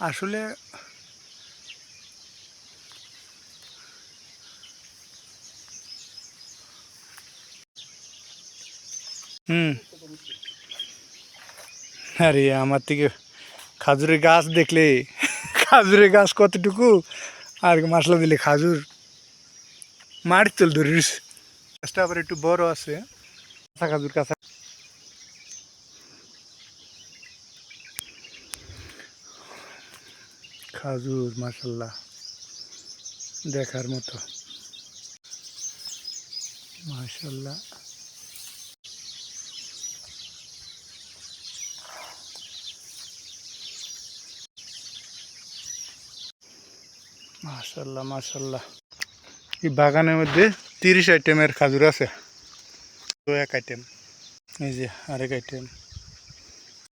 আসলে হুম। আরে, আমার থেকে খাজুরের গাছ দেখলে খাজুরের গাছ কতটুকু? আর মশলা দিলে খাজুর। মারি চল ধরিস। আবার একটু বড় আছে। কাঁচা খাজুর, কাঁচা খাজুর মাসাল্লাহ দেখার মতো। মাশাল্লাহ। মাশাল্লাহ মাশাল্লাহ। এই বাগানের মধ্যে তিরিশ আইটেমের খাজুর আছে। তো এক আইটেম এই যে আরেক আইটেম